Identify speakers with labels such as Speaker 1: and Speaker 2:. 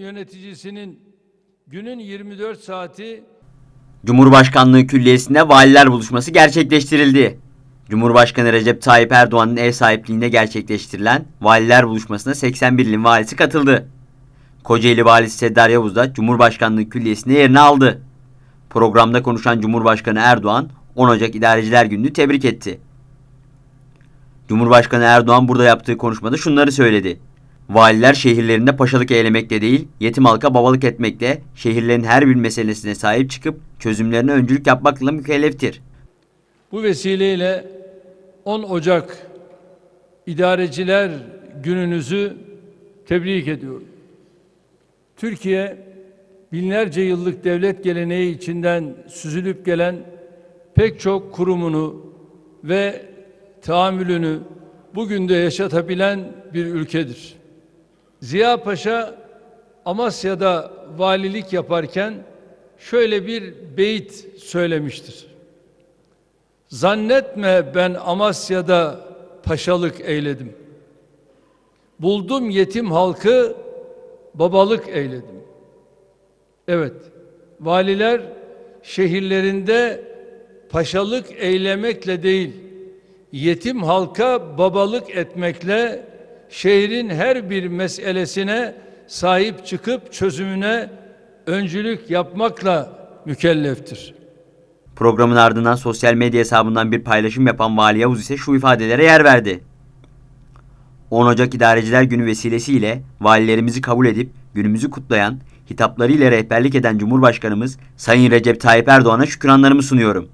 Speaker 1: yöneticisinin günün 24 saati
Speaker 2: Cumhurbaşkanlığı Külliyesi'nde valiler buluşması gerçekleştirildi. Cumhurbaşkanı Recep Tayyip Erdoğan'ın ev sahipliğinde gerçekleştirilen valiler buluşmasına 81 ilin valisi katıldı. Kocaeli valisi Seddar Yavuz da Cumhurbaşkanlığı Külliyesi'nde yerini aldı. Programda konuşan Cumhurbaşkanı Erdoğan 10 Ocak İdareciler Günü'nü tebrik etti. Cumhurbaşkanı Erdoğan burada yaptığı konuşmada şunları söyledi. Valiler şehirlerinde paşalık eylemekle değil, yetim halka babalık etmekle, şehirlerin her bir meselesine sahip çıkıp çözümlerine öncülük yapmakla mükelleftir.
Speaker 1: bu vesileyle 10 Ocak İdareciler Gününüzü tebrik ediyorum. Türkiye binlerce yıllık devlet geleneği içinden süzülüp gelen pek çok kurumunu ve tahammülünü bugün de yaşatabilen bir ülkedir. Ziya Paşa Amasya'da valilik yaparken şöyle bir beyit söylemiştir. Zannetme ben Amasya'da paşalık eyledim. Buldum yetim halkı babalık eyledim. Evet, valiler şehirlerinde paşalık eylemekle değil, yetim halka babalık etmekle şehrin her bir meselesine sahip çıkıp çözümüne öncülük yapmakla mükelleftir.
Speaker 2: Programın ardından sosyal medya hesabından bir paylaşım yapan Vali Yavuz ise şu ifadelere yer verdi. 10 Ocak İdareciler Günü vesilesiyle valilerimizi kabul edip günümüzü kutlayan, hitaplarıyla rehberlik eden Cumhurbaşkanımız Sayın Recep Tayyip Erdoğan'a şükranlarımı sunuyorum.